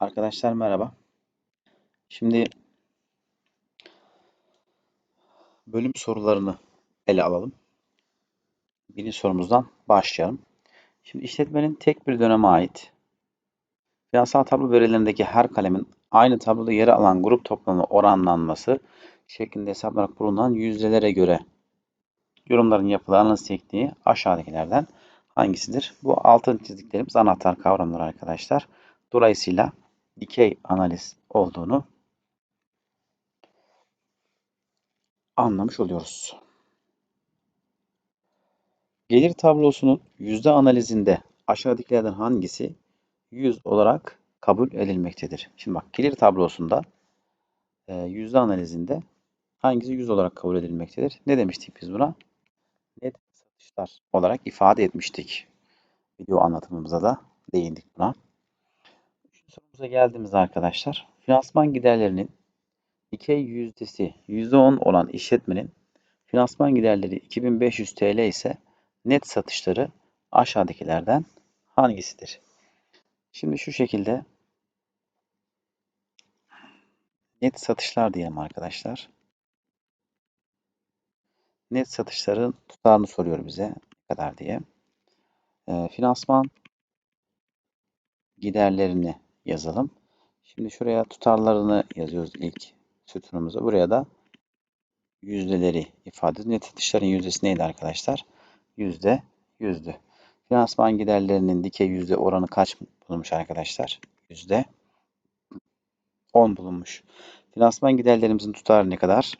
Arkadaşlar merhaba. Şimdi bölüm sorularını ele alalım. Birinci sorumuzdan başlayalım. Şimdi işletmenin tek bir döneme ait finansal tablo verilerindeki her kalemin aynı tabloda yer alan grup toplamı oranlanması şeklinde hesaplanarak bulunan yüzdelere göre yorumların yapılan analiz tekniği aşağıdakilerden hangisidir? Bu altın çizdiklerimiz anahtar kavramlar arkadaşlar. Dolayısıyla dikey analiz olduğunu anlamış oluyoruz. Gelir tablosunun yüzde analizinde aşağıdakilerden hangisi 100 olarak kabul edilmektedir? Şimdi bak gelir tablosunda e, yüzde analizinde hangisi 100 olarak kabul edilmektedir? Ne demiştik biz buna? Net satışlar olarak ifade etmiştik. Video anlatımımıza da değindik buna. Sorumuza geldiğimizde arkadaşlar finansman giderlerinin dikey yüzdesi %10 olan işletmenin finansman giderleri 2500 TL ise net satışları aşağıdakilerden hangisidir? Şimdi şu şekilde net satışlar diyelim arkadaşlar. Net satışların tutarını soruyor bize ne kadar diye. E, finansman giderlerini yazalım. Şimdi şuraya tutarlarını yazıyoruz ilk sütunumuza. Buraya da yüzdeleri ifade ediyoruz. Net satışların yüzdesi neydi arkadaşlar? Yüzde yüzdü. Finansman giderlerinin dikey yüzde oranı kaç bulunmuş arkadaşlar? Yüzde 10 bulunmuş. Finansman giderlerimizin tutarı ne kadar?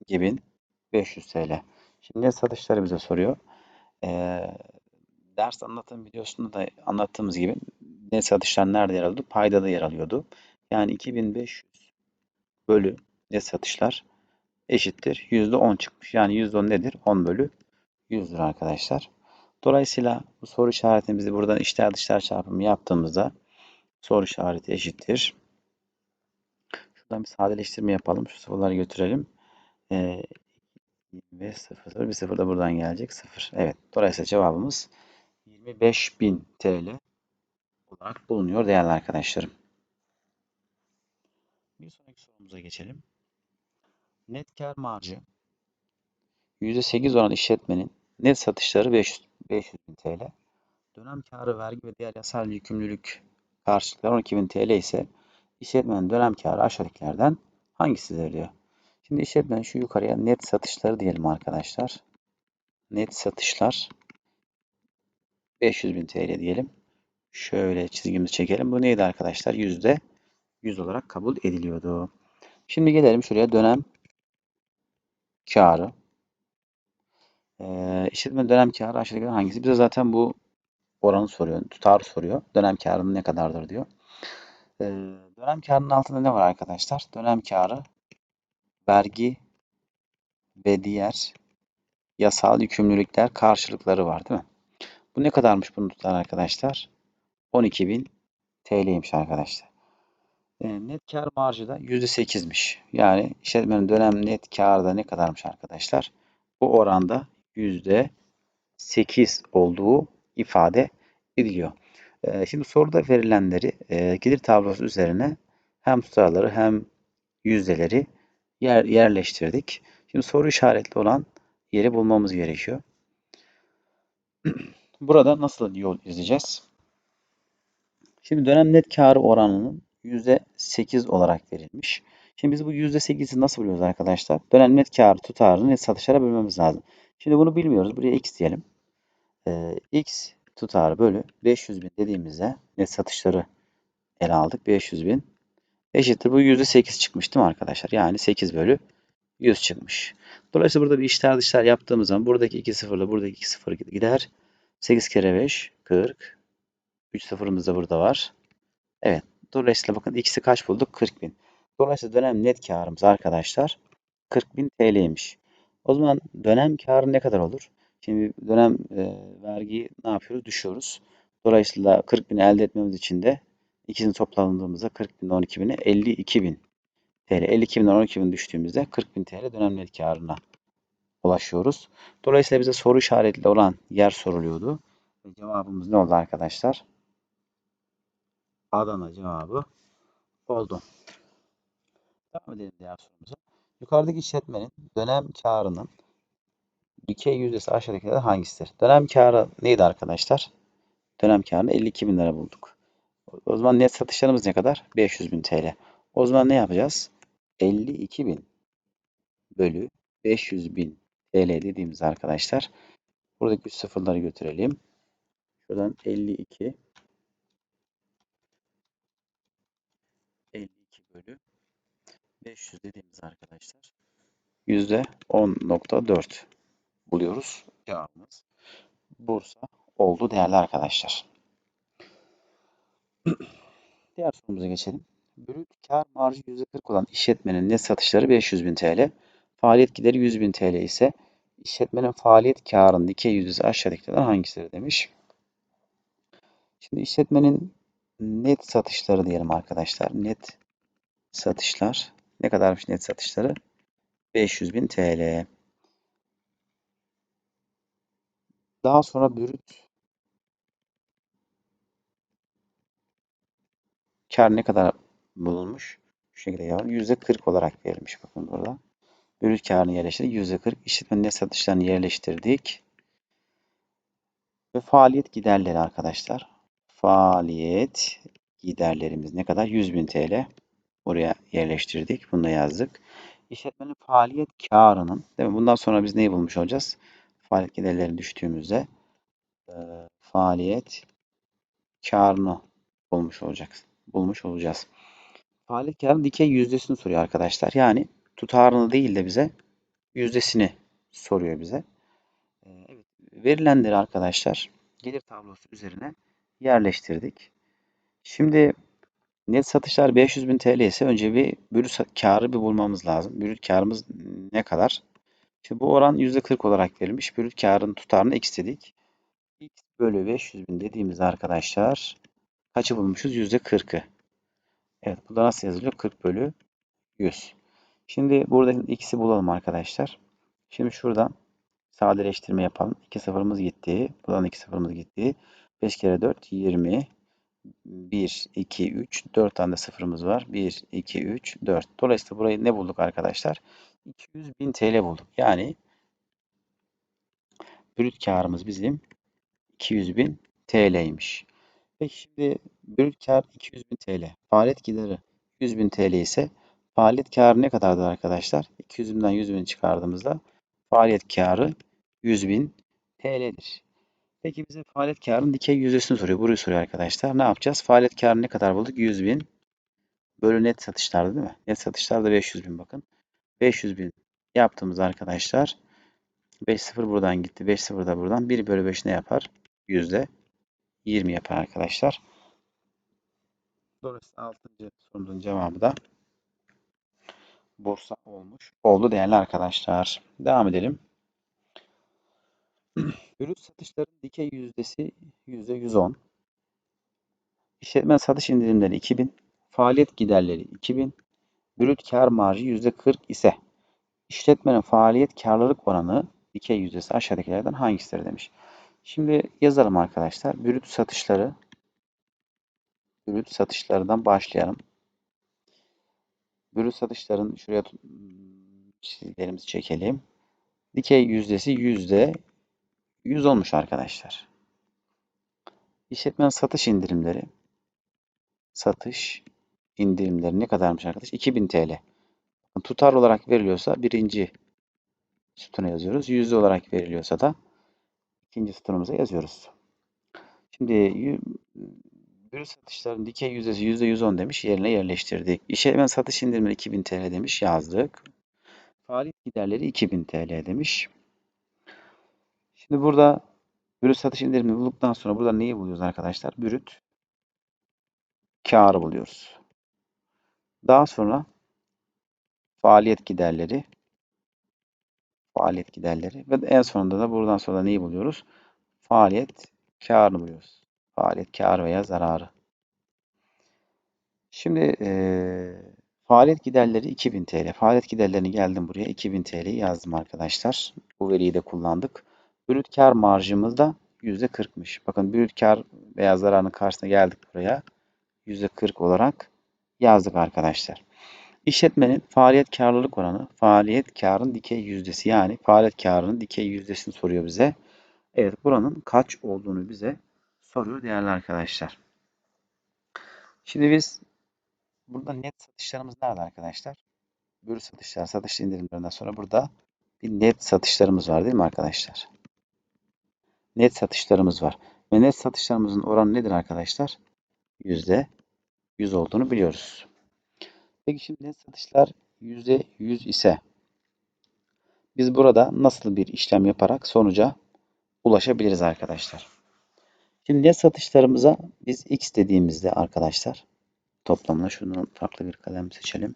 2500 TL. Şimdi satışları bize soruyor. Ee, ders anlatım videosunda da anlattığımız gibi net satışlar nerede yer alıyordu? Paydada yer alıyordu. Yani 2500 bölü net satışlar eşittir. %10 çıkmış. Yani %10 nedir? 10 bölü 100'dür arkadaşlar. Dolayısıyla bu soru işaretimizi buradan içler dışlar çarpımı yaptığımızda soru işareti eşittir. Şuradan bir sadeleştirme yapalım. Şu sıfırları götürelim. Ee, ve 0, bir sıfır da buradan gelecek. 0. Evet. Dolayısıyla cevabımız 25.000 TL olarak bulunuyor değerli arkadaşlarım. Bir sonraki sorumuza geçelim. Net kar marjı %8 olan işletmenin net satışları 500, 500 bin TL. Dönem karı, vergi ve diğer yasal yükümlülük karşılıkları 12 bin TL ise işletmenin dönem karı aşağıdakilerden hangisidir diyor. Şimdi işletmenin şu yukarıya net satışları diyelim arkadaşlar. Net satışlar 500 bin TL diyelim. Şöyle çizgimizi çekelim. Bu neydi arkadaşlar? Yüzde 100 olarak kabul ediliyordu. Şimdi gelelim şuraya dönem karı. Ee, işletme dönem karı aşağıdaki hangisi? Bize zaten bu oranı soruyor. Tutarı soruyor. Dönem karının ne kadardır diyor. Ee, dönem karının altında ne var arkadaşlar? Dönem karı vergi ve diğer yasal yükümlülükler karşılıkları var değil mi? Bu ne kadarmış bunu tutar arkadaşlar? 12.000 TL'ymiş arkadaşlar. E, net kar marjı da %8'miş. Yani işletmenin dönem net karı da ne kadarmış arkadaşlar? Bu oranda %8 olduğu ifade ediliyor. E, şimdi soruda verilenleri e, gelir tablosu üzerine hem tutarları hem yüzdeleri yer, yerleştirdik. Şimdi soru işaretli olan yeri bulmamız gerekiyor. Burada nasıl yol izleyeceğiz? Şimdi dönem net karı oranının %8 olarak verilmiş. Şimdi biz bu %8'i nasıl buluyoruz arkadaşlar? Dönem net karı tutarını net satışlara bölmemiz lazım. Şimdi bunu bilmiyoruz. Buraya x diyelim. Ee, x tutarı bölü 500 bin dediğimizde net satışları ele aldık. 500 bin eşittir. Bu %8 çıkmış değil mi arkadaşlar? Yani 8 bölü 100 çıkmış. Dolayısıyla burada bir işler dışlar yaptığımız zaman buradaki 2 sıfırla buradaki 2 sıfır gider. 8 kere 5 40. 3 sıfırımız da burada var. Evet. Dolayısıyla bakın ikisi kaç bulduk? 40 bin. Dolayısıyla dönem net karımız arkadaşlar 40 bin TL'ymiş. O zaman dönem karı ne kadar olur? Şimdi dönem e, vergiyi ne yapıyoruz? Düşüyoruz. Dolayısıyla 40 bin elde etmemiz için de ikisini topladığımızda 40 bin 12 bini 52 bin TL. 52 bin 12 bin düştüğümüzde 40 bin TL dönem net karına ulaşıyoruz. Dolayısıyla bize soru işaretli olan yer soruluyordu. Cevabımız ne oldu arkadaşlar? Adana cevabı oldu. Devam edelim diğer sorumuza. Yukarıdaki işletmenin dönem karının dikey yüzdesi aşağıdakilerden hangisidir? Dönem karı neydi arkadaşlar? Dönem karını 52 bin lira bulduk. O zaman net satışlarımız ne kadar? 500 bin TL. O zaman ne yapacağız? 52 bin bölü 500 bin TL dediğimiz arkadaşlar. Buradaki sıfırları götürelim. Şuradan 52 52 bölü 500 dediğimiz arkadaşlar yüzde 10.4 buluyoruz. Cevabımız Bursa oldu değerli arkadaşlar. Diğer sorumuza geçelim. Brüt kar marjı %40 olan işletmenin net satışları 500 bin TL, faaliyet gideri 100 bin TL ise işletmenin faaliyet karının dikey yüzdesi aşağıdakilerden hangisidir demiş. Şimdi işletmenin net satışları diyelim arkadaşlar. Net satışlar. Ne kadarmış net satışları? 500 bin TL. Daha sonra brüt kar ne kadar bulunmuş? Şu şekilde yazalım. %40 olarak verilmiş bakın burada. Brüt karını yerleştirdik. %40 işletmenin net satışlarını yerleştirdik. Ve faaliyet giderleri arkadaşlar. Faaliyet giderlerimiz ne kadar? 100.000 TL. Buraya yerleştirdik. Bunu da yazdık. İşletmenin faaliyet karının, değil mi? Bundan sonra biz neyi bulmuş olacağız? Faaliyet giderlerini düştüğümüzde e, faaliyet karını bulmuş olacağız. Bulmuş olacağız. Faaliyet karının dikey yüzdesini soruyor arkadaşlar. Yani tutarını değil de bize yüzdesini soruyor bize. E, evet, verilenleri arkadaşlar gelir tablosu üzerine yerleştirdik. Şimdi net satışlar 500 bin TL ise önce bir brüt karı bir bulmamız lazım. Brüt karımız ne kadar? Şimdi bu oran %40 olarak verilmiş. Brüt karın tutarını x dedik. x bölü 500 bin dediğimiz arkadaşlar kaçı bulmuşuz? %40'ı. Evet bu da nasıl yazılıyor? 40 bölü 100. Şimdi burada x'i bulalım arkadaşlar. Şimdi şuradan sadeleştirme yapalım. 2 sıfırımız gitti. Buradan 2 sıfırımız gitti. 5 kere 4 20. 1, 2, 3. 4 tane de sıfırımız var. 1, 2, 3, 4. Dolayısıyla burayı ne bulduk arkadaşlar? 200 bin TL bulduk. Yani brüt karımız bizim 200 bin TL'ymiş. Peki şimdi brüt kar 200 bin TL. Faaliyet gideri 100 bin TL ise faaliyet karı ne kadardır arkadaşlar? 200 binden 100 bin çıkardığımızda faaliyet karı 100 bin TL'dir. Peki bize faaliyet karının dikey yüzdesini soruyor. Burayı soruyor arkadaşlar. Ne yapacağız? Faaliyet karını ne kadar bulduk? 100 bin bölü net satışlarda değil mi? Net satışlarda 500 bin bakın. 500 bin yaptığımız arkadaşlar 5 0 buradan gitti. 5 0 da buradan. 1 bölü 5 ne yapar? Yüzde 20 yapar arkadaşlar. Dolayısıyla 6. sorumuzun cevabı da Bursa olmuş. Oldu değerli arkadaşlar. Devam edelim. Brüt satışların dikey yüzdesi %110. İşletme satış indirimleri 2000. Faaliyet giderleri 2000. Brüt kar marjı %40 ise işletmenin faaliyet karlılık oranı dikey yüzdesi aşağıdakilerden hangisidir demiş. Şimdi yazalım arkadaşlar. Brüt satışları brüt satışlarından başlayalım. Brüt satışların şuraya çizgilerimizi çekelim. Dikey yüzdesi yüzde 100 olmuş arkadaşlar. İşletmenin satış indirimleri satış indirimleri ne kadarmış arkadaş? 2000 TL. Tutar olarak veriliyorsa birinci sütuna yazıyoruz. Yüzde olarak veriliyorsa da ikinci sütunumuza yazıyoruz. Şimdi brüt satışların dikey yüzdesi %110 demiş. Yerine yerleştirdik. İşletme satış indirimi 2000 TL demiş. Yazdık. Faaliyet giderleri 2000 TL demiş. Şimdi burada brüt satış indirimini bulduktan sonra burada neyi buluyoruz arkadaşlar? Brüt karı buluyoruz. Daha sonra faaliyet giderleri faaliyet giderleri ve en sonunda da buradan sonra neyi buluyoruz? Faaliyet karını buluyoruz. Faaliyet karı veya zararı. Şimdi e, faaliyet giderleri 2000 TL. Faaliyet giderlerini geldim buraya 2000 TL'yi yazdım arkadaşlar. Bu veriyi de kullandık. Brüt kar marjımız da %40'mış. Bakın brüt kar veya zararın karşısına geldik buraya. %40 olarak yazdık arkadaşlar. İşletmenin faaliyet karlılık oranı, faaliyet karın dikey yüzdesi yani faaliyet karının dikey yüzdesini soruyor bize. Evet buranın kaç olduğunu bize soruyor değerli arkadaşlar. Şimdi biz burada net satışlarımız nerede arkadaşlar? Bürü satışlar, satış indirimlerinden sonra burada bir net satışlarımız var değil mi arkadaşlar? Net satışlarımız var. Ve net satışlarımızın oranı nedir arkadaşlar? Yüzde 100 olduğunu biliyoruz. Peki şimdi net satışlar %100 ise biz burada nasıl bir işlem yaparak sonuca ulaşabiliriz arkadaşlar? Şimdi net satışlarımıza biz x dediğimizde arkadaşlar toplamına şundan farklı bir kalem seçelim.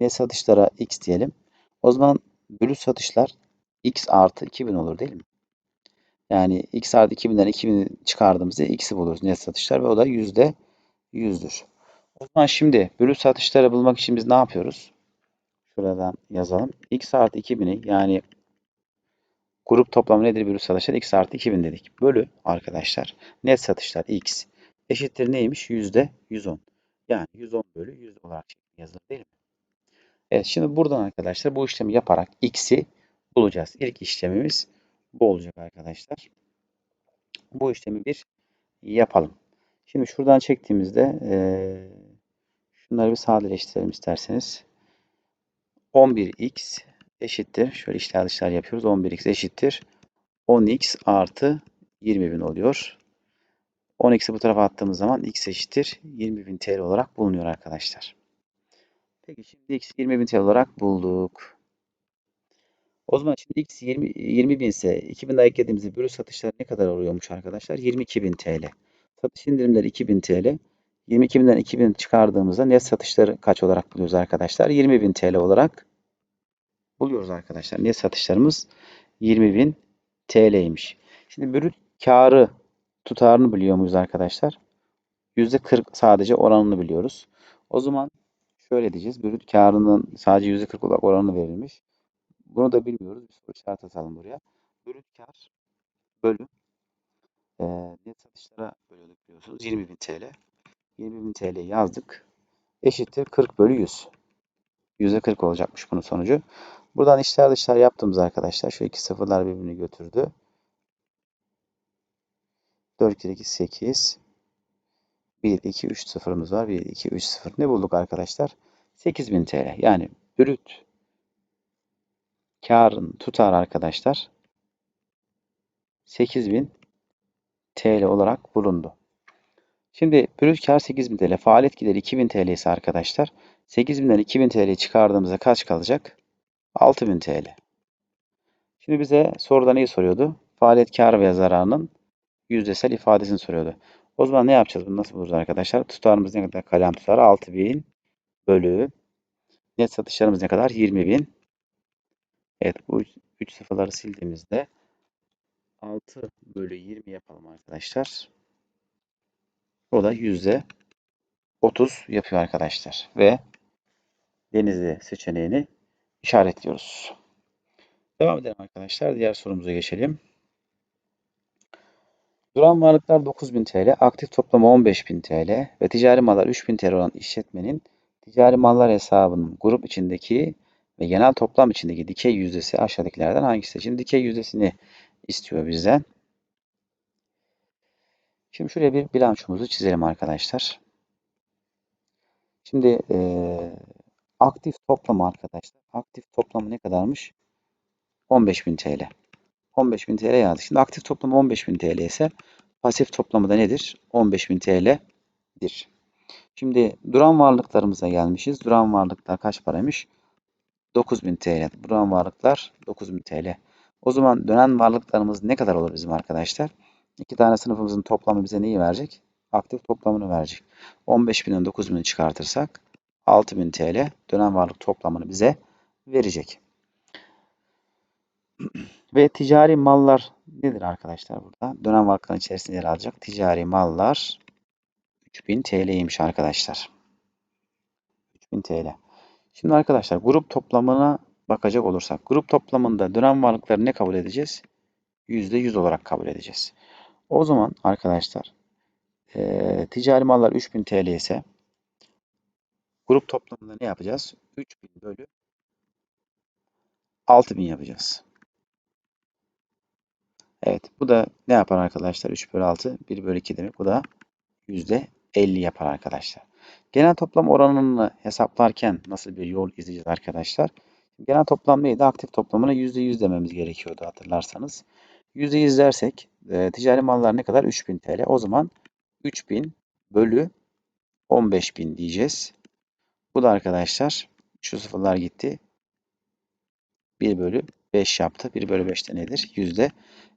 Net satışlara x diyelim. O zaman bölü satışlar x artı 2000 olur değil mi? Yani x artı 2000'den 2000'i çıkardığımızda x'i buluruz net satışlar ve o da yüzde yüzdür. O zaman şimdi bölü satışları bulmak için biz ne yapıyoruz? Şuradan yazalım. x artı 2000'i yani grup toplamı nedir bölü satışlar? x artı 2000 dedik. Bölü arkadaşlar net satışlar x eşittir neymiş? Yüzde 110. Yani 110 bölü 100 olarak yazılır değil mi? Evet şimdi buradan arkadaşlar bu işlemi yaparak x'i bulacağız. İlk işlemimiz bu olacak arkadaşlar. Bu işlemi bir yapalım. Şimdi şuradan çektiğimizde ee, şunları bir sadeleştirelim isterseniz. 11x eşittir. Şöyle işler dışlar yapıyoruz. 11x eşittir. 10x artı 20.000 oluyor. 10x'i bu tarafa attığımız zaman x eşittir 20.000 TL olarak bulunuyor arkadaşlar. Peki şimdi x 20.000 TL olarak bulduk. O zaman şimdi x 20, 20 bin ise 2000 daha eklediğimizde bölü satışlar ne kadar oluyormuş arkadaşlar? 22.000 TL. Satış indirimleri 2000 TL. 22.000'den 2000 çıkardığımızda net satışları kaç olarak buluyoruz arkadaşlar? 20.000 TL olarak buluyoruz arkadaşlar. Net satışlarımız 20.000 TL'ymiş. Şimdi brüt karı tutarını biliyor muyuz arkadaşlar? %40 sadece oranını biliyoruz. O zaman şöyle diyeceğiz. Brüt karının sadece %40 olarak oranı verilmiş. Bunu da bilmiyoruz. Bir soru işareti atalım buraya. Brüt kar bölü e, net satışlara bölüyorduk biliyorsunuz. 20.000 TL. 20.000 TL yazdık. Eşittir 40 bölü 100. %40 olacakmış bunun sonucu. Buradan işler dışlar yaptığımız arkadaşlar. Şu iki sıfırlar birbirini götürdü. 4 kere 2 8. 1, 2, 3 sıfırımız var. 1, 2, 3 sıfır. Ne bulduk arkadaşlar? 8000 TL. Yani brüt karın tutar arkadaşlar 8000 TL olarak bulundu. Şimdi brüt kar 8000 TL. Faaliyet gideri 2000 TL ise arkadaşlar 8000'den 2000 TL çıkardığımızda kaç kalacak? 6000 TL. Şimdi bize soruda neyi soruyordu? Faaliyet kar ve zararının yüzdesel ifadesini soruyordu. O zaman ne yapacağız? Bunu nasıl buluruz arkadaşlar? Tutarımız ne kadar? Kalem tutarı 6000 bölü net satışlarımız ne kadar? 20000. Evet bu 3 sıfırları sildiğimizde 6 bölü 20 yapalım arkadaşlar. O da yüzde 30 yapıyor arkadaşlar. Ve denizli seçeneğini işaretliyoruz. Devam edelim arkadaşlar. Diğer sorumuza geçelim. Duran varlıklar 9000 TL, aktif toplama 15000 TL ve ticari mallar 3000 TL olan işletmenin ticari mallar hesabının grup içindeki ve genel toplam içindeki dikey yüzdesi aşağıdakilerden hangisi? Şimdi dikey yüzdesini istiyor bizden. Şimdi şuraya bir bilançomuzu çizelim arkadaşlar. Şimdi e, aktif toplama arkadaşlar. Aktif toplamı ne kadarmış? 15.000 TL. 15.000 TL yazdık. Şimdi aktif toplamı 15.000 TL ise pasif toplamı da nedir? 15.000 TL'dir. Şimdi duran varlıklarımıza gelmişiz. Duran varlıklar kaç paraymış? 9000 TL. Duran varlıklar 9000 TL. O zaman dönen varlıklarımız ne kadar olur bizim arkadaşlar? İki tane sınıfımızın toplamı bize neyi verecek? Aktif toplamını verecek. 15.000'den 9.000'i çıkartırsak 6000 TL dönen varlık toplamını bize verecek. Ve ticari mallar nedir arkadaşlar burada? Dönem varlıkların içerisinde yer alacak. Ticari mallar 3000 TL'ymiş arkadaşlar. 3000 TL. Şimdi arkadaşlar grup toplamına bakacak olursak. Grup toplamında dönem varlıkları ne kabul edeceğiz? %100 olarak kabul edeceğiz. O zaman arkadaşlar e, ticari mallar 3000 TL ise Grup toplamında ne yapacağız? 3000 bölü 6000 yapacağız. Evet. Bu da ne yapar arkadaşlar? 3 bölü 6. 1 bölü 2 demek. Bu da %50 yapar arkadaşlar. Genel toplam oranını hesaplarken nasıl bir yol izleyeceğiz arkadaşlar? Genel toplam neydi? Aktif toplamına %100 dememiz gerekiyordu hatırlarsanız. %100 dersek e, ticari mallar ne kadar? 3000 TL. O zaman 3000 bölü 15000 diyeceğiz. Bu da arkadaşlar şu sıfırlar gitti. 1 bölü 5 yaptı. 1 bölü 5 de nedir? Yüzde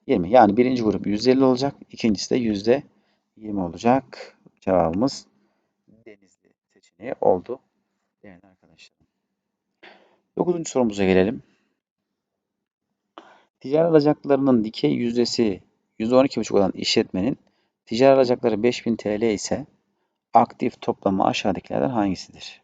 20. Yani birinci grup %50 olacak. İkincisi de yüzde 20 olacak. Cevabımız Seçeneği oldu. Değerli arkadaşlar. Dokuzuncu sorumuza gelelim. Ticari alacaklarının dikey yüzdesi %12,5 olan işletmenin ticari alacakları 5000 TL ise aktif toplamı aşağıdakilerden hangisidir?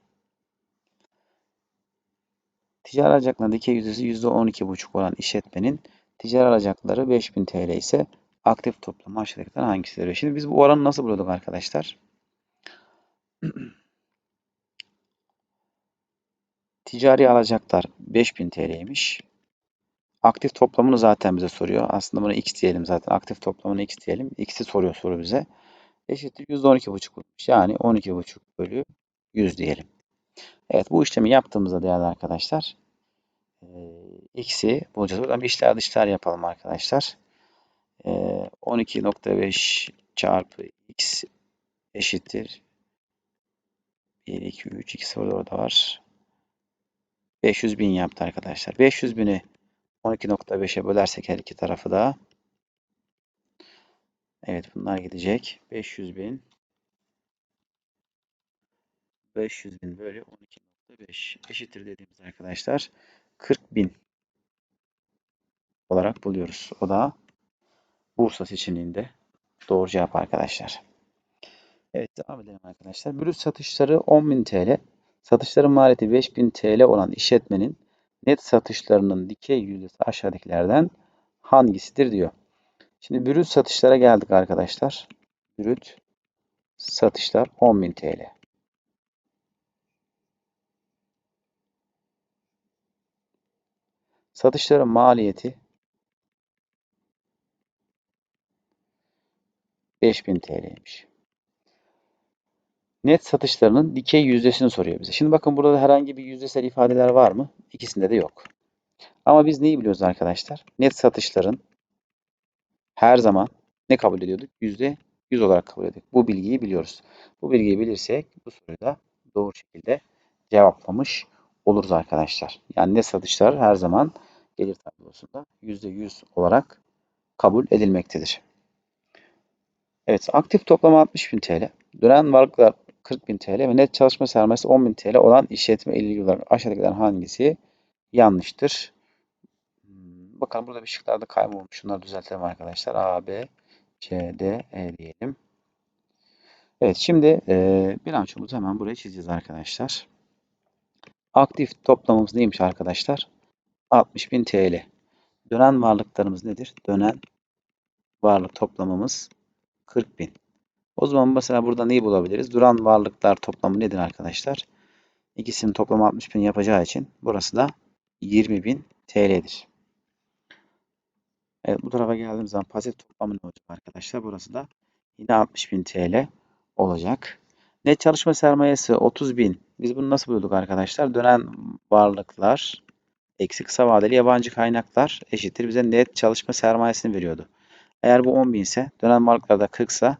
Ticari alacaklarının dikey yüzdesi %12,5 olan işletmenin ticari alacakları 5000 TL ise aktif toplamı aşağıdakilerden hangisidir? Şimdi biz bu oranı nasıl buluyorduk arkadaşlar? Ticari alacaklar 5000 TL'ymiş. Aktif toplamını zaten bize soruyor. Aslında buna x diyelim zaten. Aktif toplamını x diyelim. X'i soruyor soru bize. Eşittir %12,5 bulmuş. Yani 12,5 bölü 100 diyelim. Evet bu işlemi yaptığımızda değerli arkadaşlar x'i bulacağız. Buradan bir işler dışlar yapalım arkadaşlar. 12.5 çarpı x eşittir 1, 2, 3, 2 sıfır orada var. 500 bin yaptı arkadaşlar. 500 bini 12.5'e bölersek her iki tarafı da evet bunlar gidecek. 500 bin 500 bin bölü 12.5 eşittir dediğimiz arkadaşlar 40 bin olarak buluyoruz. O da Bursa seçeneğinde doğru cevap arkadaşlar. Evet devam edelim arkadaşlar. Brüt satışları 10.000 TL. Satışların maliyeti 5000 TL olan işletmenin net satışlarının dikey yüzdesi aşağıdakilerden hangisidir diyor. Şimdi brüt satışlara geldik arkadaşlar. Brüt satışlar 10.000 TL. Satışların maliyeti 5000 TL'ymiş. Net satışlarının dikey yüzdesini soruyor bize. Şimdi bakın burada herhangi bir yüzdesel ifadeler var mı? İkisinde de yok. Ama biz neyi biliyoruz arkadaşlar? Net satışların her zaman ne kabul ediyorduk? Yüzde yüz olarak kabul ediyorduk. Bu bilgiyi biliyoruz. Bu bilgiyi bilirsek bu soruyu da doğru şekilde cevaplamış oluruz arkadaşlar. Yani net satışlar her zaman gelir tablosunda yüzde yüz olarak kabul edilmektedir. Evet, aktif toplam 60.000 TL. Dönen varlıklar 40.000 TL ve net çalışma sermayesi 10.000 TL olan işletme ilgili olarak aşağıdakilerden hangisi yanlıştır? Hmm, bakalım burada bir şıklarda kayma olmuş. Şunları düzeltelim arkadaşlar. A, B, C, D, E diyelim. Evet şimdi e, bilançomuzu hemen buraya çizeceğiz arkadaşlar. Aktif toplamımız neymiş arkadaşlar? 60.000 TL. Dönen varlıklarımız nedir? Dönen varlık toplamımız 40.000. O zaman mesela burada neyi bulabiliriz? Duran varlıklar toplamı nedir arkadaşlar? İkisinin toplamı 60.000 yapacağı için burası da 20.000 TL'dir. Evet bu tarafa geldiğimiz zaman pasif toplamı ne olacak arkadaşlar? Burası da yine 60.000 TL olacak. Net çalışma sermayesi 30.000. Biz bunu nasıl bulduk arkadaşlar? Dönen varlıklar eksi kısa vadeli yabancı kaynaklar eşittir bize net çalışma sermayesini veriyordu. Eğer bu 10.000 ise dönen varlıklarda 40 ise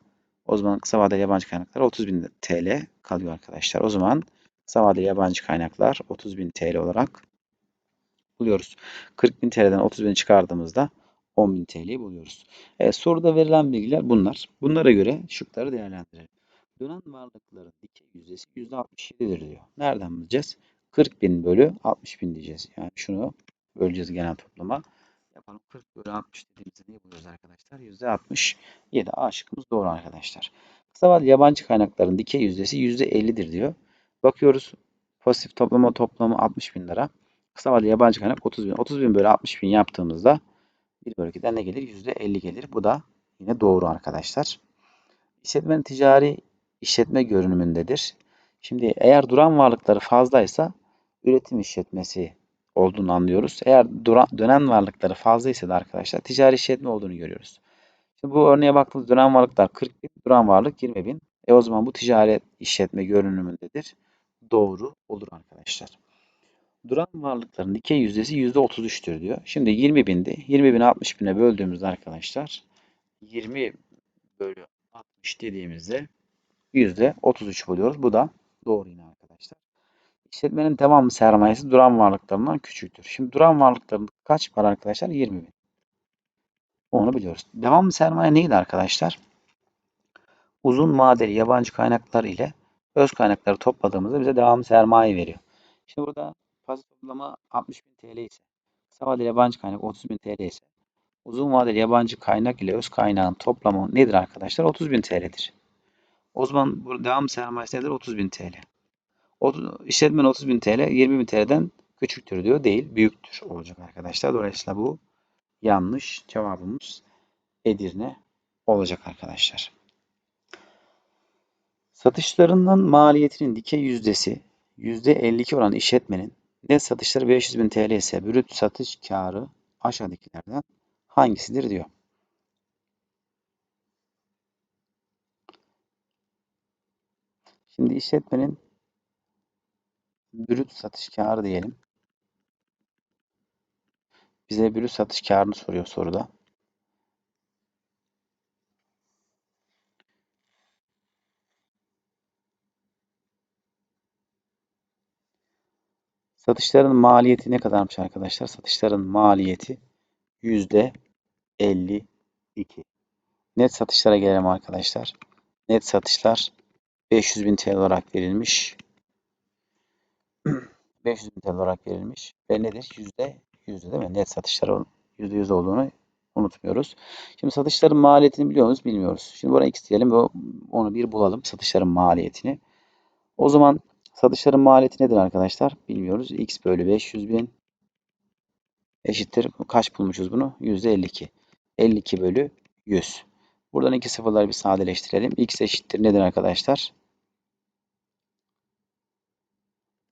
o zaman kısa vadeli yabancı kaynaklar 30.000 TL kalıyor arkadaşlar. O zaman kısa vadeli yabancı kaynaklar 30.000 TL olarak buluyoruz. 40.000 TL'den 30.000 çıkardığımızda 10.000 TL'yi buluyoruz. Evet, soruda verilen bilgiler bunlar. Bunlara göre şıkları değerlendirelim. Dönen varlıkların dikey yüzdesi %67'dir diyor. Nereden bulacağız? 40.000 bölü 60.000 diyeceğiz. Yani şunu böleceğiz genel toplama. Yapalım 40 bölü 60 dediğimizde ne buluyoruz arkadaşlar? %67. A şıkkımız doğru arkadaşlar. Kısa vadeli yabancı kaynakların dikey yüzdesi %50'dir diyor. Bakıyoruz pozitif toplama toplamı 60 bin lira. Kısa vadeli yabancı kaynak 30 bin. 30 bin bölü 60 bin yaptığımızda 1 bölü 2'den ne gelir? %50 gelir. Bu da yine doğru arkadaşlar. İşletmenin ticari işletme görünümündedir. Şimdi eğer duran varlıkları fazlaysa üretim işletmesi olduğunu anlıyoruz. Eğer duran, dönen varlıkları fazlaysa da arkadaşlar ticari işletme olduğunu görüyoruz. Şimdi bu örneğe baktığımız dönen varlıklar 40 bin, duran varlık 20 bin. E o zaman bu ticaret işletme görünümündedir. Doğru olur arkadaşlar. Duran varlıkların dikey yüzdesi %33'tür diyor. Şimdi 20 bindi. 20 bini 60 bine böldüğümüzde arkadaşlar 20 bölü 60 dediğimizde %33 buluyoruz. Bu da doğru yine arkadaşlar. İşletmenin devamlı sermayesi duran varlıklarından küçüktür. Şimdi duran varlıkların kaç para arkadaşlar? 20 bin. Onu biliyoruz. Devamlı sermaye neydi arkadaşlar? Uzun vadeli yabancı kaynaklar ile öz kaynakları topladığımızda bize devamlı sermaye veriyor. Şimdi burada fazla toplama 60 bin TL ise, kısa vadeli yabancı kaynak 30 bin TL ise, uzun vadeli yabancı kaynak ile öz kaynağın toplamı nedir arkadaşlar? 30 bin TL'dir. O zaman bu devam sermayesi nedir? 30 bin TL. İşletmen 30 bin TL 20 bin TL'den küçüktür diyor. Değil, büyüktür olacak arkadaşlar. Dolayısıyla bu yanlış. Cevabımız Edirne olacak arkadaşlar. Satışlarının maliyetinin dikey yüzdesi %52 olan işletmenin net satışları 500 bin TL ise brüt satış karı aşağıdakilerden hangisidir diyor. Şimdi işletmenin brüt satış karı diyelim. Bize brüt satış karını soruyor soruda. Satışların maliyeti ne kadarmış arkadaşlar? Satışların maliyeti yüzde 52. Net satışlara gelelim arkadaşlar. Net satışlar 500 bin TL olarak verilmiş. 500 bin TL olarak verilmiş. Ve nedir? Yüzde yüzde değil mi? Net satışlar yüzde yüz olduğunu unutmuyoruz. Şimdi satışların maliyetini biliyor muyuz? Bilmiyoruz. Şimdi buraya x diyelim ve onu bir bulalım. Satışların maliyetini. O zaman satışların maliyeti nedir arkadaşlar? Bilmiyoruz. x bölü 500 bin eşittir. Kaç bulmuşuz bunu? %52. 52 bölü 100. Buradan iki sıfırları bir sadeleştirelim. x eşittir nedir arkadaşlar?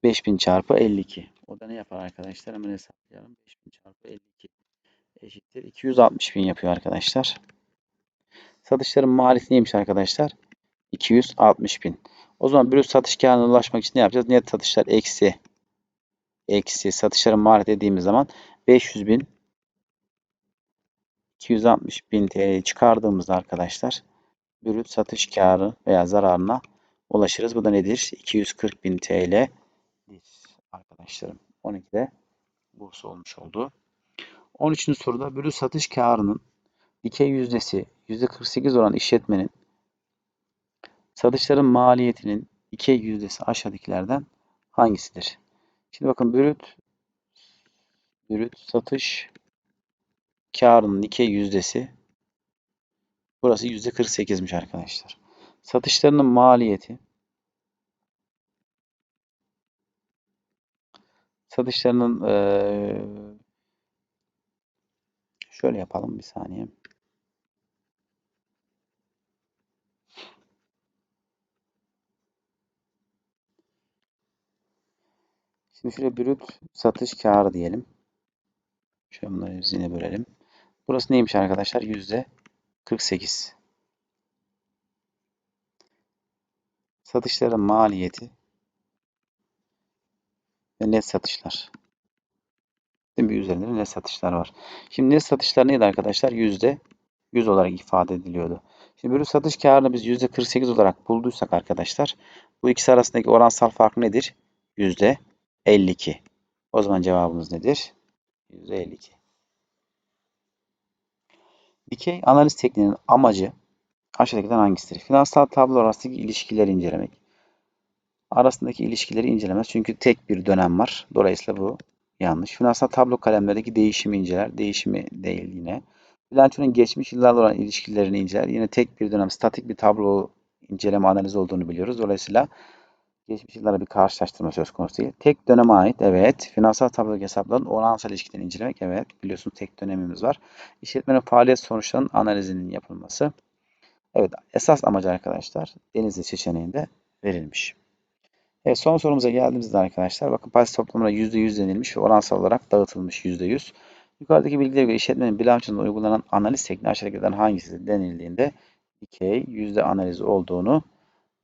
5000 çarpı 52. O da ne yapar arkadaşlar? Hemen hesaplayalım. 5000 çarpı 52 eşittir. 260 bin yapıyor arkadaşlar. Satışların maliyeti neymiş arkadaşlar? 260 bin. O zaman brüt satış karına ulaşmak için ne yapacağız? Net satışlar eksi eksi satışların maliyeti dediğimiz zaman 500 bin 260 bin TL çıkardığımızda arkadaşlar brüt satış karı veya zararına ulaşırız. Bu da nedir? 240 bin TL arkadaşlarım. 12'de burs olmuş oldu. 13. soruda brüt satış karının dikey yüzdesi %48 olan işletmenin satışların maliyetinin dikey yüzdesi aşağıdakilerden hangisidir? Şimdi bakın brüt brüt satış karının dikey yüzdesi burası %48'miş arkadaşlar. Satışlarının maliyeti satışlarının ee, şöyle yapalım bir saniye. Şimdi şöyle brüt satış karı diyelim. Şöyle bunları yine bölelim. Burası neymiş arkadaşlar? Yüzde 48. Satışların maliyeti ve net satışlar. Bir üzerinde net satışlar var. Şimdi net satışlar neydi arkadaşlar? Yüzde 100 olarak ifade ediliyordu. Şimdi brüt satış karını biz yüzde 48 olarak bulduysak arkadaşlar bu ikisi arasındaki oransal fark nedir? Yüzde 52. O zaman cevabımız nedir? %52. Dikey analiz tekniğinin amacı aşağıdakilerden hangisidir? Finansal tablo arasındaki ilişkileri incelemek. Arasındaki ilişkileri incelemez. Çünkü tek bir dönem var. Dolayısıyla bu yanlış. Finansal tablo kalemlerdeki değişimi inceler. Değişimi değil yine. Bilançonun geçmiş yıllarla olan ilişkilerini inceler. Yine tek bir dönem statik bir tablo inceleme analiz olduğunu biliyoruz. Dolayısıyla geçmiş yıllara bir karşılaştırma söz konusu değil. Tek döneme ait evet. Finansal tablodaki hesapların oransal ilişkilerini incelemek evet. Biliyorsunuz tek dönemimiz var. İşletmenin faaliyet sonuçlarının analizinin yapılması. Evet esas amacı arkadaşlar Denizli seçeneğinde verilmiş. Evet son sorumuza geldiğimizde arkadaşlar bakın paysı toplamına %100 denilmiş ve oransal olarak dağıtılmış %100. Yukarıdaki bilgilere göre işletmenin bilançosunda uygulanan analiz tekniği aşağıdakilerden hangisi denildiğinde dikey yüzde analizi olduğunu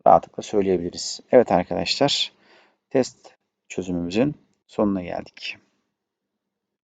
rahatlıkla söyleyebiliriz. Evet arkadaşlar test çözümümüzün sonuna geldik.